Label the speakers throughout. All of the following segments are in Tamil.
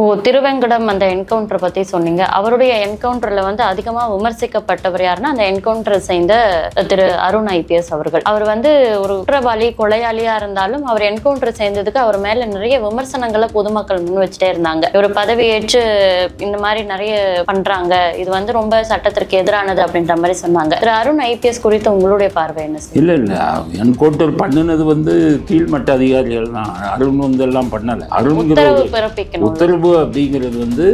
Speaker 1: இப்போ திருவெங்கடம் அந்த என்கவுண்டர் பத்தி சொன்னீங்க. அவருடைய என்கவுண்டர்ல வந்து அதிகமா விமர்சிக்கப்பட்டவர் யாருன்னா அந்த என்கவுண்டர் செய்த திரு அருண் ஐபிஎஸ் அவர்கள். அவர் வந்து ஒரு குற்றவாளி கொலையாளியா இருந்தாலும் அவர் என்கவுண்டர் செய்ததுக்கு அவர் மேல நிறைய விமர்சனங்களை பொதுமக்கள் முன் வச்சுட்டே இருந்தாங்க. இவர் பதவியேற்று இந்த மாதிரி நிறைய பண்றாங்க. இது வந்து ரொம்ப சட்டத்திற்கு எதிரானது அப்படின்ற மாதிரி சொன்னாங்க. திரு அருண் ஐபிஎஸ் குறித்து உங்களுடைய பார்வை என்ன
Speaker 2: இல்லை இல்லை. என்கவுண்டர் பண்ணினது வந்து கீழ்மட்ட அதிகாரிகள் தான். அருண் வந்து எல்லாம் பண்ணலை.
Speaker 1: உத்தரவு
Speaker 2: ஒரு
Speaker 1: பிறப்பிக்கணும்.
Speaker 2: உத்தரவு அப்படிங்கிறது வந்து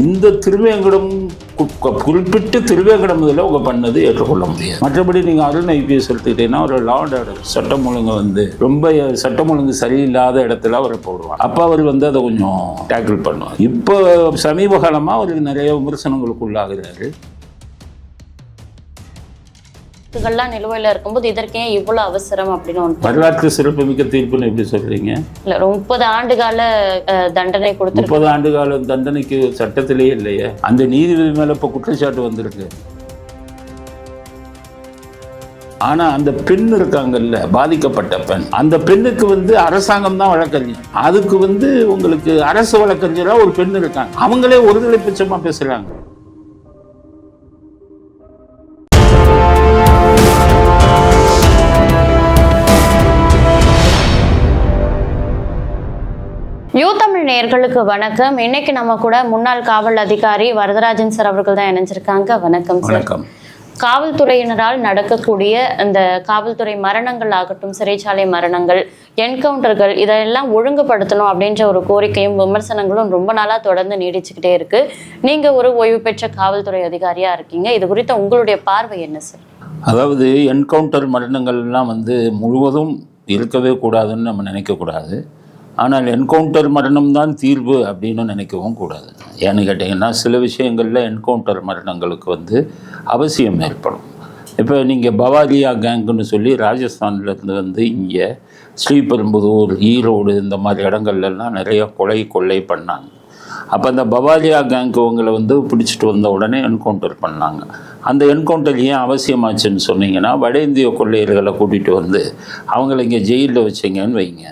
Speaker 2: இந்த திருவேங்கடம் குறிப்பிட்டு திருவேங்கடம் இதில் அவங்க பண்ணது ஏற்றுக்கொள்ள முடியாது. மற்றபடி நீங்கள் அருண் ஐபிஎஸ் எடுத்துக்கிட்டீங்கன்னா ஒரு லா அண்ட் ஆர்டர் சட்டம் ஒழுங்கு வந்து ரொம்ப சட்டம் ஒழுங்கு சரியில்லாத இடத்துல அவரை போடுவார் அப்போ அவர் வந்து அதை கொஞ்சம் டேக்கிள் பண்ணுவார். இப்போ சமீப காலமாக அவருக்கு நிறைய விமர்சனங்களுக்கு உள்ளாகிறாரு
Speaker 1: வழக்குகள்லாம் நிலுவையில இருக்கும்போது இதற்கு ஏன் இவ்வளவு அவசரம் அப்படின்னு ஒன்று
Speaker 2: வரலாற்று சிறப்புமிக்க தீர்ப்புன்னு எப்படி சொல்கிறீங்க
Speaker 1: இல்ல முப்பது ஆண்டு கால தண்டனை கொடுத்திருக்கு.
Speaker 2: முப்பது ஆண்டு கால தண்டனைக்கு சட்டத்திலேயே இல்லையே. அந்த நீதிபதி மேல இப்ப குற்றச்சாட்டு வந்திருக்கு. ஆனா அந்த பெண் இருக்காங்கல்ல பாதிக்கப்பட்ட பெண். அந்த பெண்ணுக்கு வந்து அரசாங்கம் தான் வழக்கறிஞர். அதுக்கு வந்து உங்களுக்கு அரசு வழக்கறிஞரா ஒரு பெண் இருக்காங்க. அவங்களே ஒருதலை பட்சமா பேசுறாங்க.
Speaker 1: நேயர்களுக்கு வணக்கம். இன்னைக்கு நம்ம கூட முன்னாள் காவல் அதிகாரி வரதராஜன் சார் அவர்கள் தான் இணைஞ்சிருக்காங்க. வணக்கம் சார். காவல்துறையினரால் நடக்கக்கூடிய இந்த காவல்துறை மரணங்கள் ஆகட்டும் சிறைச்சாலை மரணங்கள் என்கவுண்டர்கள் இதெல்லாம் ஒழுங்குபடுத்தணும் அப்படின்ற ஒரு கோரிக்கையும் விமர்சனங்களும் ரொம்ப நாளா தொடர்ந்து நீடிச்சுக்கிட்டே இருக்கு. நீங்க ஒரு ஓய்வு பெற்ற காவல்துறை அதிகாரியா இருக்கீங்க. இது குறித்த உங்களுடைய பார்வை என்ன சார்?
Speaker 2: அதாவது என்கவுண்டர் மரணங்கள் எல்லாம் வந்து முழுவதும் இருக்கவே கூடாதுன்னு நம்ம நினைக்கக்கூடாது. ஆனால் என்கவுண்டர் மரணம் தான் தீர்வு அப்படின்னு நினைக்கவும் கூடாது. ஏன்னு கேட்டிங்கன்னா சில விஷயங்களில் என்கவுண்டர் மரணங்களுக்கு வந்து அவசியம் ஏற்படும். இப்போ நீங்கள் பவாலியா கேங்குன்னு சொல்லி ராஜஸ்தான்லேருந்து வந்து இங்கே ஸ்ரீபெரும்புதூர் ஈரோடு இந்த மாதிரி இடங்கள்லாம் நிறைய கொலை கொள்ளை பண்ணாங்க. அப்போ அந்த பவாலியா கேங்க் இவங்களை வந்து பிடிச்சிட்டு வந்த உடனே என்கவுண்டர் பண்ணாங்க. அந்த என்கவுண்டர் ஏன் அவசியமாச்சுன்னு சொன்னீங்கன்னா வட இந்திய கொள்ளையர்களை கூட்டிகிட்டு வந்து அவங்கள இங்கே ஜெயிலில் வச்சிங்கன்னு வைங்க.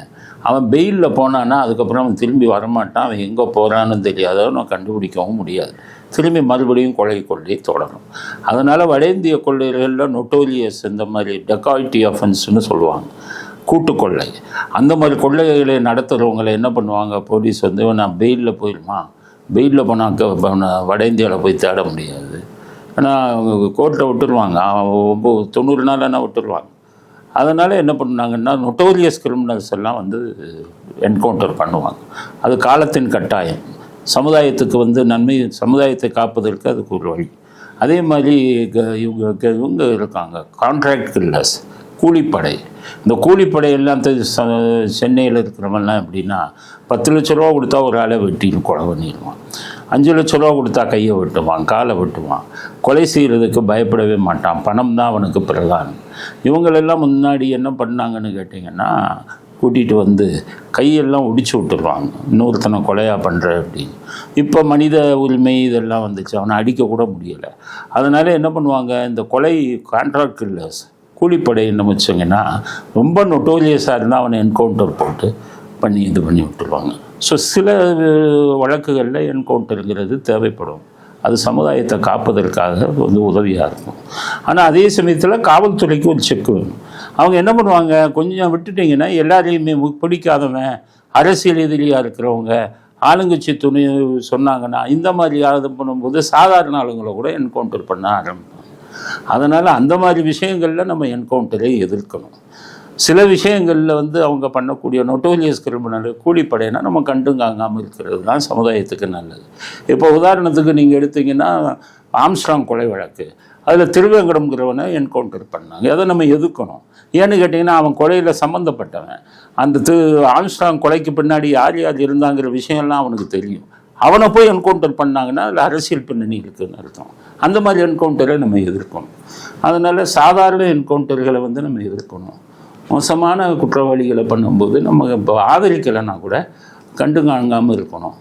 Speaker 2: அவன் பெயிலில் போனான்னா அதுக்கப்புறம் அவன் திரும்பி வரமாட்டான். அவன் எங்கே போகிறான்னு தெரியாத அவன் கண்டுபிடிக்கவும் முடியாது. திரும்பி மறுபடியும் கொலை கொள்ளை தொடரும். அதனால் வட இந்திய கொள்ளைகளில் நொட்டோலியஸ் இந்த மாதிரி டெக்காய்டி அஃபென்ஸ்னு சொல்லுவாங்க. கூட்டுக்கொள்ளை அந்த மாதிரி கொள்ளைகளை நடத்துகிறவங்களை என்ன பண்ணுவாங்க? போலீஸ் வந்து நான் பெயிலில் போயிடுமா பெயிலில் போனால் வட இந்தியாவில் போய் தேட முடியாது. ஆனால் கோர்ட்டில் விட்டுருவாங்க. அவன் ஒம்பது தொண்ணூறு நாள் என்ன விட்டுருவாங்க? அதனால் என்ன பண்ணாங்கன்னா நொட்டோரியஸ் கிரிமினல்ஸ் எல்லாம் வந்து என்கவுண்டர் பண்ணுவாங்க. அது காலத்தின் கட்டாயம். சமுதாயத்துக்கு வந்து நன்மை சமுதாயத்தை காப்பதற்கு அதுக்கு ஒரு வழி. அதே மாதிரி க- இவங்க க- இவங்க இருக்காங்க. கான்ட்ராக்ட் கில்லர்ஸ் கூலிப்படை. இந்த கூலிப்படை எல்லாம் சென்னையில் இருக்கிறவங்கலாம் எப்படின்னா பத்து லட்ச ரூபா கொடுத்தா ஒரு ஆளை வெட்டி கொலை பண்ணிடுவான் அஞ்சு லட்ச ரூபா கொடுத்தா கையை வெட்டுவான் காலை வெட்டுவான். கொலை செய்கிறதுக்கு பயப்படவே மாட்டான். பணம் தான் அவனுக்கு பிரதானம். இவங்களெல்லாம் முன்னாடி என்ன பண்ணாங்கன்னு கேட்டிங்கன்னா கூட்டிகிட்டு வந்து கையெல்லாம் ஒடிச்சு விட்டுருவாங்க. இன்னொருத்தனை கொலையாக பண்ணுற அப்படின்னு இப்போ மனித உரிமை இதெல்லாம் வந்துச்சு. அவனை அடிக்கக்கூட முடியலை. அதனால் என்ன பண்ணுவாங்க? இந்த கொலை கான்ட்ராக்ட் கில்லர்ஸ் கூலிப்படை என்ன வச்சிங்கன்னா ரொம்ப நொட்டோரியஸாக இருந்தால் அவனை என்கவுண்டர் போட்டு பண்ணி இது பண்ணி விட்டுருவாங்க. ஸோ சில வழக்குகளில் என்கவுண்டருங்கிறது தேவைப்படும். அது சமுதாயத்தை காப்பதற்காக வந்து உதவியாக இருக்கும். ஆனால் அதே சமயத்தில் காவல்துறைக்கு ஒரு செக் வேணும். அவங்க என்ன பண்ணுவாங்க? கொஞ்சம் விட்டுட்டிங்கன்னா எல்லாரையுமே பிடிக்காதவன் அரசியல் எதிரியாக இருக்கிறவங்க ஆளுங்கட்சி துணி சொன்னாங்கன்னா இந்த மாதிரி ஆதம் பண்ணும்போது சாதாரண ஆளுங்களை கூட என்கவுண்டர் பண்ண ஆரம்பிப்பாங்க அதனால் அந்த மாதிரி விஷயங்களில் நம்ம என்கவுண்டரை எதிர்க்கணும். சில விஷயங்களில் வந்து அவங்க பண்ணக்கூடிய நொட்டோரியஸ் கிரிமினல் கூலிப்படையினா நம்ம கண்டுங்காங்காமல் இருக்கிறது தான் சமுதாயத்துக்கு நல்லது. இப்போ உதாரணத்துக்கு நீங்கள் எடுத்தீங்கன்னா ஆம்ஸ்ட்ராங் கொலை வழக்கு. அதில் திருவேங்கடம்ங்கிறவனை என்கவுண்டர் பண்ணாங்க. அதை நம்ம எதிர்க்கணும். ஏன்னு கேட்டிங்கன்னா அவன் கொலையில் சம்மந்தப்பட்டவன் அந்த திரு ஆம்ஸ்ட்ராங் கொலைக்கு பின்னாடி யார் யார் இருந்தாங்கிற விஷயம்லாம் அவனுக்கு தெரியும். அவனை போய் என்கவுண்டர் பண்ணாங்கன்னா அதில் அரசியல் பின்னணி இருக்குதுன்னு அர்த்தம். அந்த மாதிரி என்கவுண்டரை நம்ம எதிர்க்கணும். அதனால் சாதாரண என்கவுண்டர்களை வந்து நம்ம எதிர்க்கணும். மோசமான குற்றவாளிகளை பண்ணும்போது நம்ம இப்போ ஆதரிக்கலைன்னா கூட கண்டு காணாமல் இருக்கணும்.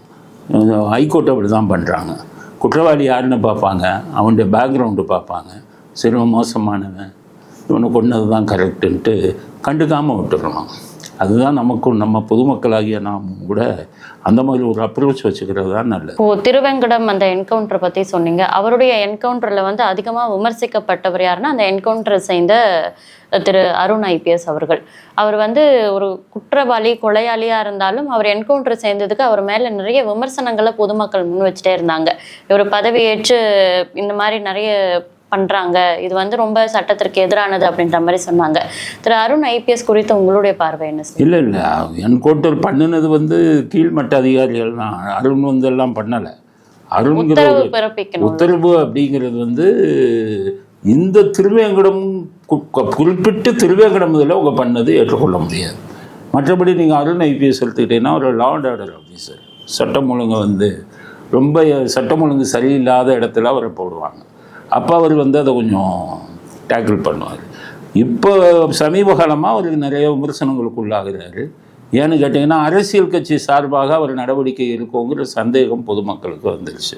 Speaker 2: ஹைகோர்ட் அப்படி தான் பண்ணுறாங்க குற்றவாளி யாருன்னு பார்ப்பாங்க. அவனுடைய பேக்ரவுண்டு பார்ப்பாங்க. சரி மோசமானவன். இவனை கொண்டது தான் கரெக்டுன்ட்டு கண்டுக்காமல் விட்டுறணும். அதுதான் நமக்கும் நம்ம பொதுமக்களாகிய நாம் கூட அந்த மாதிரி ஒரு அப்ரோச் வச்சுக்கிறது தான் நல்லது.
Speaker 1: இப்போ திருவெங்கடம் அந்த என்கவுண்டர் பத்தி சொன்னீங்க. அவருடைய என்கவுண்டர்ல வந்து அதிகமாக விமர்சிக்கப்பட்டவர் யாருன்னா அந்த என்கவுண்டரை செய்த திரு அருண் ஐபிஎஸ் அவர்கள். அவர் வந்து ஒரு குற்றவாளி கொலையாளியா இருந்தாலும் அவர் என்கவுண்டர் சேர்ந்ததுக்கு அவர் மேல நிறைய விமர்சனங்களை பொதுமக்கள் முன் வச்சுட்டே இருந்தாங்க. இவர் பதவியேற்று இந்த மாதிரி நிறைய பண்றாங்க. இது வந்து ரொம்ப சட்டத்திற்கு எதிரானது அப்படின்ற மாதிரி சொன்னாங்க. திரு அருண் ஐபிஎஸ் குறித்து உங்களுடைய பார்வை என்ன
Speaker 2: இல்லை இல்லை. என்கவுண்டர் பண்ணினது வந்து கீழ்மட்ட அதிகாரிகள் தான். அருண் வந்து எல்லாம் பண்ணலை. அருண்கிற
Speaker 1: உத்தரவு
Speaker 2: அப்படிங்கிறது வந்து இந்த திருவேங்கடம் குறிப்பிட்டு திருவேங்கடம் இதில் அவங்க பண்ணது ஏற்றுக்கொள்ள முடியாது. மற்றபடி நீங்கள் அருண் ஐபிஎஸ் எடுத்துக்கிட்டீங்கன்னா ஒரு லா அண்ட் ஆர்டர் ஆஃபீஸர் சட்டம் ஒழுங்கு வந்து ரொம்ப சட்டம் ஒழுங்கு சரியில்லாத இடத்துல அவரை போடுவாங்க. அப்போ அவர் வந்து அதை கொஞ்சம் டேக்கிள் பண்ணுவார். இப்போ சமீப காலமாக அவருக்கு நிறைய விமர்சனங்களுக்கு உள்ளாகிறாரு. ஏன்னு கேட்டிங்கன்னா அரசியல் கட்சி சார்பாக அவர் நடவடிக்கை இருக்குங்கிற சந்தேகம் பொதுமக்களுக்கு வந்துருச்சு.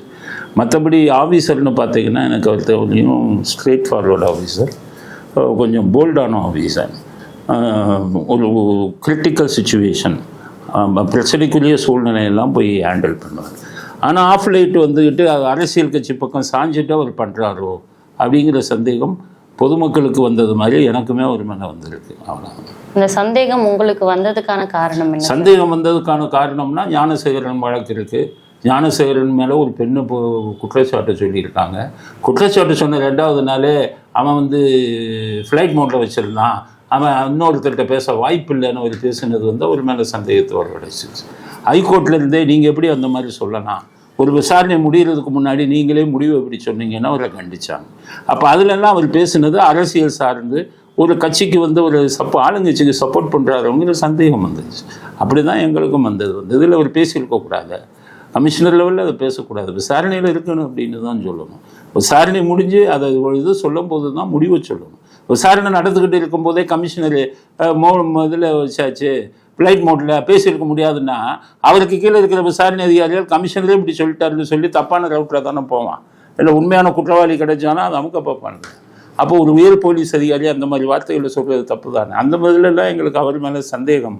Speaker 2: மற்றபடி ஆஃபீஸர்னு பார்த்தீங்கன்னா எனக்கு அவர் கொஞ்சம் ஸ்ட்ரெயிட் ஃபார்வர்ட் ஆஃபீஸர் கொஞ்சம் போல்டான ஆஃபீஸர் ஒரு கிரிட்டிக்கல் சுச்சுவேஷன் பிரச்சனைக்குரிய சூழ்நிலையெல்லாம் போய் ஹேண்டில் பண்ணுவார். ஆனால் ஆஃப் லைட் வந்துக்கிட்டு அது அரசியல் கட்சி பக்கம் சாஞ்சிட்டு அவர் பண்ணுறாரோ அப்படிங்கிற சந்தேகம் பொதுமக்களுக்கு வந்தது மாதிரி எனக்குமே ஒரு மேலே வந்திருக்கு. அவ்வளோ
Speaker 1: இந்த சந்தேகம் உங்களுக்கு வந்ததுக்கான காரணம் என்ன?
Speaker 2: சந்தேகம் வந்ததுக்கான காரணம்னா ஞானசேகரன் வழக்கு இருக்கு. ஞானசேகரன் மேலே ஒரு பெண்ணு குற்றச்சாட்டு சொல்லியிருக்காங்க. குற்றச்சாட்டு சொன்ன ரெண்டாவது நாளே அவன் வந்து ஃப்ளைட் மோட்டில் வச்சிருந்தான். அவன் இன்னொருத்தர்கிட்ட பேச வாய்ப்பு இல்லைன்னு அவர் பேசுனது வந்து அவர் மேலே சந்தேகத்தை வரவழைச்சிச்சு ஹைகோர்ட்ல இருந்தே நீங்கள் எப்படி அந்த மாதிரி சொல்லலாம்? ஒரு விசாரணை முடிகிறதுக்கு முன்னாடி நீங்களே முடிவு எப்படி சொன்னீங்கன்னா அவரை கண்டிச்சாங்க. அப்போ அதுலெல்லாம் அவர் பேசினது அரசியல் சார்ந்து ஒரு கட்சிக்கு வந்து ஒரு சப்போ ஆளுங்கட்சிக்கு சப்போர்ட் பண்ணுறாருங்கிற சந்தேகம் வந்துச்சு. அப்படி தான் எங்களுக்கும் வந்தது. வந்து இதில் அவர் பேசியிருக்கக்கூடாது கமிஷனர் லெவலில் அதை பேசக்கூடாது. விசாரணையில் இருக்கணும் அப்படின்னு தான் சொல்லணும். விசாரணை முடிஞ்சு அதை ஒரு இது சொல்லும் போது தான் முடிவை சொல்லணும். விசாரணை நடந்துக்கிட்டு இருக்கும்போதே கமிஷனர் மோ இதில் வச்சாச்சு. ஃப்ளைட் மோட்டில் பேசியிருக்க முடியாதுன்னா அவருக்கு கீழே இருக்கிற விசாரணை அதிகாரிகள் கமிஷன்லேயே இப்படி சொல்லிட்டாருன்னு சொல்லி தப்பான ரவுட்டில் தானே போவான். இல்லை உண்மையான குற்றவாளி கிடைச்சானா அது அமுக்க பார்ப்பானுங்க அப்போ ஒரு உயர் போலீஸ் அதிகாரி அந்த மாதிரி வார்த்தைகளை சொல்கிறது தப்பு தானே அந்த மாதிரிலாம் எங்களுக்கு அவர் மேலே சந்தேகம்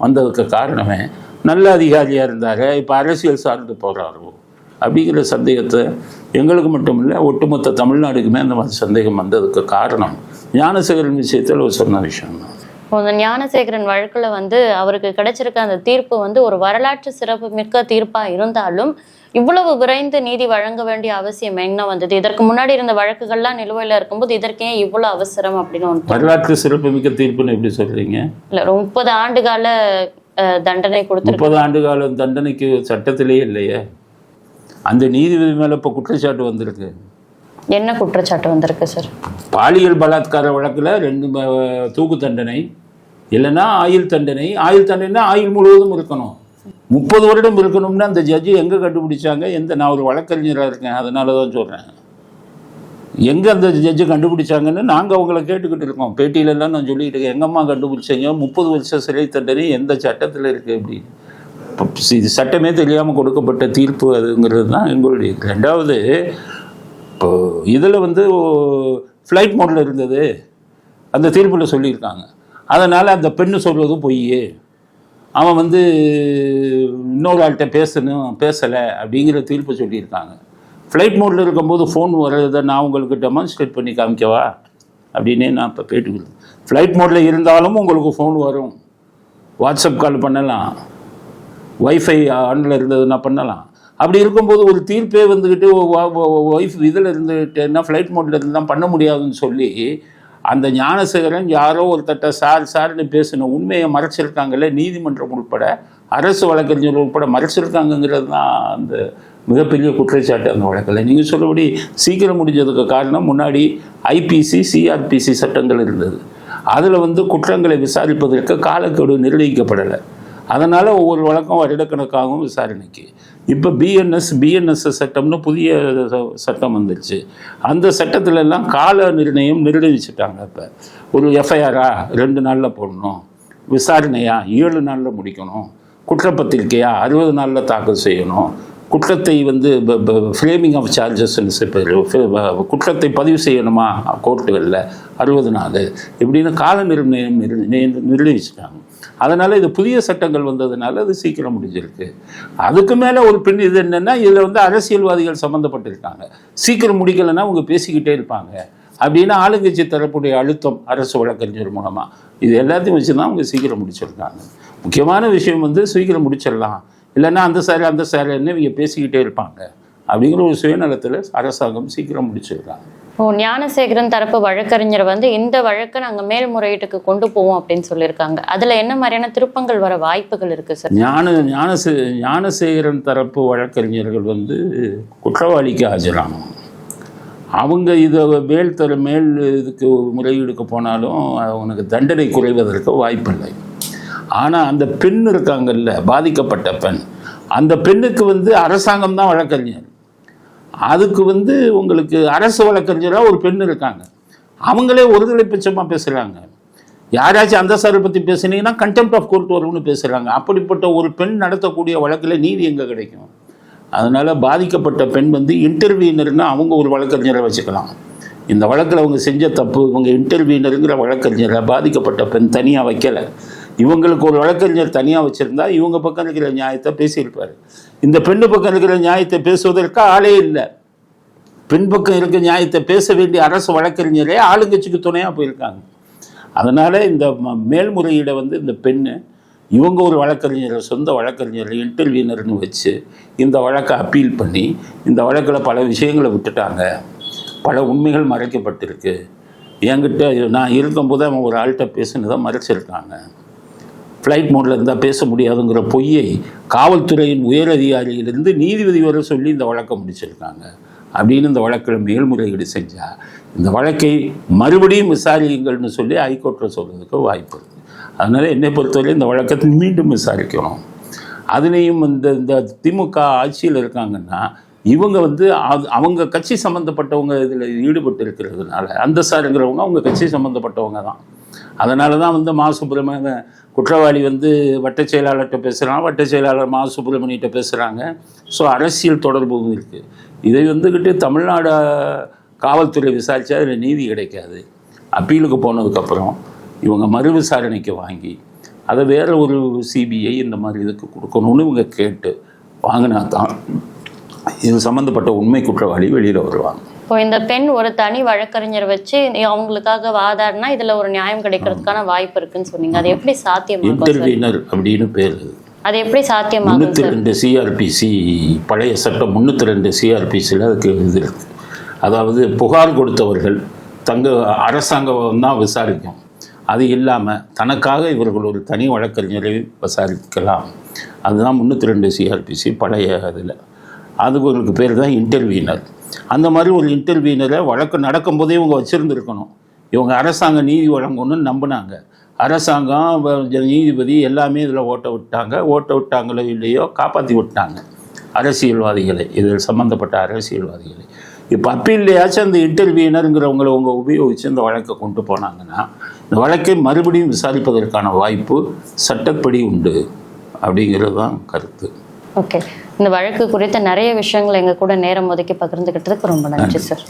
Speaker 2: வந்ததுக்கு காரணமே நல்ல அதிகாரியாக இருந்தார் இப்போ அரசியல் சார்ந்து போகிறாரோ அப்படிங்கிற சந்தேகத்தை எங்களுக்கு மட்டும் இல்லை ஒட்டுமொத்த தமிழ்நாடுக்குமே அந்த மாதிரி சந்தேகம் வந்ததுக்கு காரணம் ஞானசேகரன் விஷயத்தில் ஒரு சொன்ன விஷயம் தான்
Speaker 1: ஞானசேகரன் வழக்குல வந்து அவருக்கு கிடைச்சிருக்க அந்த தீர்ப்பு வந்து ஒரு வரலாற்று சிறப்பு மிக்க தீர்ப்பா இருந்தாலும் இவ்வளவு விரைந்து நீதி வழங்க வேண்டிய அவசியம் என்ன வந்தது? இதற்கு முன்னாடி இருந்த வழக்குகள்லாம் நிலுவையில இருக்கும்போது இதற்கு ஏன் இவ்வளவு அவசரம் அப்படின்னு ஒன்று
Speaker 2: வரலாற்று சிறப்புமிக்க தீர்ப்புன்னு எப்படி சொல்கிறீங்க
Speaker 1: இல்ல முப்பது ஆண்டு கால தண்டனை கொடுத்திருக்கு.
Speaker 2: முப்பது ஆண்டு கால தண்டனைக்கு சட்டத்திலேயே இல்லையே. அந்த நீதிபதி மேலே இப்போ குற்றச்சாட்டு வந்திருக்கு.
Speaker 1: என்ன குற்றச்சாட்டு வந்திருக்கு சார்
Speaker 2: பாலியல் பலாத்கார வழக்கில் ரெண்டு தூக்கு தண்டனை இல்லைன்னா ஆயுள் தண்டனை. ஆயுள் தண்டனை ஆயுள் முழுவதும் இருக்கணும். முப்பது வருடம் இருக்கணும்னா அந்த ஜட்ஜி எங்கே கண்டுபிடிச்சாங்க? எந்த நான் ஒரு வழக்கறிஞராக இருக்கேன் அதனால தான் சொல்கிறேன் எங்கே அந்த ஜட்ஜு கண்டுபிடிச்சாங்கன்னு நாங்கள் அவங்கள கேட்டுக்கிட்டு இருக்கோம். பேட்டியிலலாம் நான் சொல்லிட்டு இருக்கேன். எங்கம்மா கண்டுபிடிச்சீங்க? முப்பது வருஷம் சிறை தண்டனை எந்த சட்டத்தில் இருக்குது அப்படின்னு. இது சட்டமே தெரியாமல் கொடுக்கப்பட்ட தீர்ப்பு அதுங்கிறது தான் எங்களுடைய ரெண்டாவது இப்போ இதில் வந்து ஃப்ளைட் மோடில் இருந்தது. அந்த தீர்ப்பில் சொல்லியிருக்காங்க. அதனால் அந்த பெண்ணு சொல்வது பொய் அவன் வந்து இன்னொரு ஆள்கிட்ட பேசணும் பேசலை அப்படிங்கிற தீர்ப்பு சொல்லியிருக்காங்க. ஃப்ளைட் மோடில் இருக்கும்போது ஃபோன் வர்றதை நான் உங்களுக்கு டெமான்ஸ்ட்ரேட் பண்ணி காமிக்கவா? அப்படின்னே நான் இப்போ கேட்டுக்கிறேன். ஃப்ளைட் மோடில் இருந்தாலும் உங்களுக்கு ஃபோன் வரும். வாட்ஸ்அப் கால் பண்ணலாம். ஒய்ஃபை ஆனில் இருந்ததுன்னா பண்ணலாம். அப்படி இருக்கும்போது ஒரு தீர்ப்பே வந்துக்கிட்டு ஒய்ஃப் இதில் இருந்துக்கிட்டேன்னா ஃப்ளைட் மோட்டில் இருந்து தான் பண்ண முடியாதுன்னு சொல்லி அந்த ஞானசேகரன் யாரோ ஒருத்தட்ட சார் சார்னு பேசின உண்மையை மறைச்சிருக்காங்கல்ல நீதிமன்றம் உட்பட அரசு வழக்கறிஞர் உட்பட மறைச்சிருக்காங்கங்கிறது தான் அந்த மிகப்பெரிய குற்றச்சாட்டு அந்த வழக்கில். நீங்கள் சொல்லபடி சீக்கிரம் முடிஞ்சதுக்கு காரணம் முன்னாடி ஐபிசி சிஆர்பிசி சட்டங்கள் இருந்தது. அதில் வந்து குற்றங்களை விசாரிப்பதற்கு காலக்கெடு நிர்ணயிக்கப்படலை. அதனால் ஒவ்வொரு வழக்கம் வருடக்கணக்காகவும் விசாரணைக்கு. இப்போ பிஎன்எஸ் பிஎன்எஸ் சட்டம்னு புதிய ச- சட்டம் வந்துருச்சு அந்த சட்டத்திலெல்லாம் கால நிர்ணயம் நிர்ணயிச்சிட்டாங்க இப்போ. ஒரு எஃப்ஐஆரா ரெண்டு நாளில் போடணும். விசாரணையா? ஏழு நாளில் முடிக்கணும். குற்றப்பத்திரிக்கையா அறுபது நாளில் தாக்கல் செய்யணும். குற்றத்தை வந்து ஃப்ரேமிங் ஆஃப் சார்ஜஸ்ன்னு பேர். குற்றத்தை பதிவு செய்யணுமா? கோர்ட்டுகளில் அறுபது நாள். இப்படின்னு கால நிர்ணயம் நிர்ணய- நிர்ணயிச்சிட்டாங்க. அதனால் இது புதிய சட்டங்கள் வந்ததுனால அது சீக்கிரம் முடிஞ்சிருக்கு. அதுக்கு மேலே ஒரு பின் இது என்னென்னா இதில் வந்து அரசியல்வாதிகள் சம்மந்தப்பட்டிருக்காங்க சீக்கிரம் முடிக்கலைன்னா அவங்க பேசிக்கிட்டே இருப்பாங்க. அப்படின்னு ஆளுங்கட்சி தரப்புடைய அழுத்தம் அரசு வழக்கறிஞர் மூலமாக இது எல்லாத்தையும் வச்சு தான் அவங்க சீக்கிரம் முடிச்சிருக்காங்க. முக்கியமான விஷயம் வந்து சீக்கிரம் முடிச்சிடலாம். இல்லைன்னா அந்த சார் அந்த சார்ன்னு இவங்க பேசிக்கிட்டே இருப்பாங்க. அப்படிங்கிற ஒரு சுயநலத்தில் அரசாங்கம் சீக்கிரம் முடிச்சிருக்காங்க
Speaker 1: ஓ ஞானசேகரன் தரப்பு வழக்கறிஞர் வந்து இந்த வழக்கை நாங்கள் மேல்முறையீட்டுக்கு கொண்டு போவோம் அப்படின்னு சொல்லியிருக்காங்க. அதில் என்ன மாதிரியான திருப்பங்கள் வர வாய்ப்புகள் இருக்குது சார்
Speaker 2: ஞான ஞானசே ஞானசேகரன் தரப்பு வழக்கறிஞர்கள் வந்து குற்றவாளிக்கு ஆஜராகும் அவங்க இதை மேல் தர மேல் இதுக்கு முறையீடுக்கு போனாலும் அவனுக்கு தண்டனை குறைவதற்கு வாய்ப்பில்லை. ஆனால் அந்த பெண் இருக்காங்கல்ல பாதிக்கப்பட்ட பெண். அந்த பெண்ணுக்கு வந்து அரசாங்கம் தான் வழக்கறிஞர். அதுக்கு வந்து உங்களுக்கு அரசு வழக்கறிஞராக ஒரு பெண் இருக்காங்க. அவங்களே ஒருதலை பட்சமாக பேசுகிறாங்க யாராச்சும் அந்த சாரை பற்றி பேசுனீங்கன்னா கண்டெம்ட் ஆஃப் கோர்ட் வரும்னு பேசுகிறாங்க அப்படிப்பட்ட ஒரு பெண் நடத்தக்கூடிய வழக்கில் நீதி எங்கே கிடைக்கும்? அதனால் பாதிக்கப்பட்ட பெண் வந்து இன்டர்வியூனர்னு அவங்க ஒரு வழக்கறிஞரை வச்சுக்கலாம். இந்த வழக்கில் அவங்க செஞ்ச தப்பு இவங்க இன்டர்வியூனருங்கிற வழக்கறிஞரை பாதிக்கப்பட்ட பெண் தனியாக வைக்கலை. இவங்களுக்கு ஒரு வழக்கறிஞர் தனியாக வச்சுருந்தா இவங்க பக்கம் இருக்கிற நியாயத்தை பேசியிருப்பார். இந்த பெண்ணு பக்கம் இருக்கிற நியாயத்தை பேசுவதற்கு ஆளே இல்லை. பெண் பக்கம் இருக்கிற நியாயத்தை பேச வேண்டிய அரசு வழக்கறிஞரே ஆளுங்கட்சிக்கு துணையாக போயிருக்காங்க. அதனால் இந்த ம- மேல்முறையீடை வந்து இந்த பெண்ணு இவங்க ஒரு வழக்கறிஞரை சொந்த வழக்கறிஞரை இன்டர்வியூனர்னு வச்சு இந்த வழக்கை அப்பீல் பண்ணி இந்த வழக்கில் பல விஷயங்களை விட்டுட்டாங்க. பல உண்மைகள் மறைக்கப்பட்டிருக்கு. என்கிட்ட நான் இருக்கும்போது அவன் ஒரு ஆள்கிட்ட பேசுனதை மறைச்சிருக்காங்க. ஃப்ளைட் மோடில் இருந்தால் பேச முடியாதுங்கிற பொய்யை காவல்துறையின் உயர் அதிகாரியிலிருந்து நீதிபதி வரை சொல்லி இந்த வழக்கை முடிச்சிருக்காங்க. அப்படின்னு இந்த வழக்கில் மேல்முறையீடு செஞ்சால் இந்த வழக்கை மறுபடியும் விசாரியுங்கள்னு சொல்லி ஹைகோர்ட்டில் சொல்கிறதுக்கு வாய்ப்பு இருக்குது அதனால் என்னை பொறுத்தவரை இந்த வழக்கத்தை மீண்டும் விசாரிக்கணும். அதுலேயும் இந்த இந்த திமுக ஆட்சியில் இருக்காங்கன்னா இவங்க வந்து அது அவங்க கட்சி சம்மந்தப்பட்டவங்க இதில் ஈடுபட்டு இருக்கிறதுனால அந்த சாருங்கிறவங்க அவங்க கட்சி சம்மந்தப்பட்டவங்க தான். அதனால தான் வந்து மா சுப்பிரமணிய குற்றவாளி வந்து வட்டச் செயலாளர்கிட்ட பேசுகிறான் வட்டச் செயலாளர் மா சுப்பிரமணியிட்ட பேசுகிறாங்க ஸோ அரசியல் தொடர்பும் இருக்குது இதை வந்துக்கிட்டு தமிழ்நாடு காவல்துறை விசாரித்தா அதில் நீதி கிடைக்காது. அப்பீலுக்கு போனதுக்கப்புறம் இவங்க மறு விசாரணைக்கு வாங்கி அதை வேற ஒரு சிபிஐ இந்த மாதிரி இதுக்கு கொடுக்கணும்னு இவங்க கேட்டு வாங்கினா தான் இது சம்மந்தப்பட்ட உண்மை குற்றவாளி வெளியில் வருவாங்க.
Speaker 1: இப்போ இந்த பெண் ஒரு தனி வழக்கறிஞர் வச்சு அவங்களுக்காக வாதாடினா இதுல ஒரு நியாயம் கிடைக்கிறதுக்கான வாய்ப்பு இருக்குன்னு சொன்னீங்க. அது எப்படி சார்?
Speaker 2: இன்டர்வீனர் அப்படின்னு பேர். அது.
Speaker 1: எப்படி சாத்தியமாகும்
Speaker 2: முந்நூற்றி
Speaker 1: சார்?
Speaker 2: ரெண்டு சிஆர்பிசி பழைய சட்டம் முந்நூற்றி ரெண்டு சிஆர்பிசியில் அதுக்கு இது இருக்கு. அதாவது புகார் கொடுத்தவர்கள் தங்க அரசாங்கம் தான் விசாரிக்கும். அது இல்லாமல் தனக்காக இவர்கள் ஒரு தனி வழக்கறிஞரை விசாரிக்கலாம். அதுதான் முந்நூற்றி ரெண்டு சிஆர்பிசி பழைய இதில். அதுக்கு பேர் தான் இன்டர்வீனர் அந்த மாதிரி ஒரு இன்டர்வியூனரை வழக்கு நடக்கும்போதே இவங்க வச்சுருந்துருக்கணும். இவங்க அரசாங்க நீதி வழங்கணும்னு நம்பினாங்க. அரசாங்கம் நீதிபதி எல்லாமே இதில் ஓட்ட விட்டாங்க. ஓட்ட விட்டாங்களோ இல்லையோ காப்பாற்றி விட்டாங்க. அரசியல்வாதிகளை இதில் சம்மந்தப்பட்ட அரசியல்வாதிகளை. இப்போ அப்பீல்லையாச்சும் அந்த இன்டர்வியூனருங்கிறவங்களை அவங்க உபயோகித்து இந்த வழக்கை கொண்டு போனாங்கன்னா இந்த வழக்கை மறுபடியும் விசாரிப்பதற்கான வாய்ப்பு சட்டப்படி உண்டு. அப்படிங்கிறது தான் கருத்து.
Speaker 1: ஓகே. இந்த வழக்கு குறித்த நிறைய விஷயங்களை எங்க கூட நேரம் ஒதுக்கி பகிர்ந்துக்கிட்டதுக்கு ரொம்ப நன்றி சார்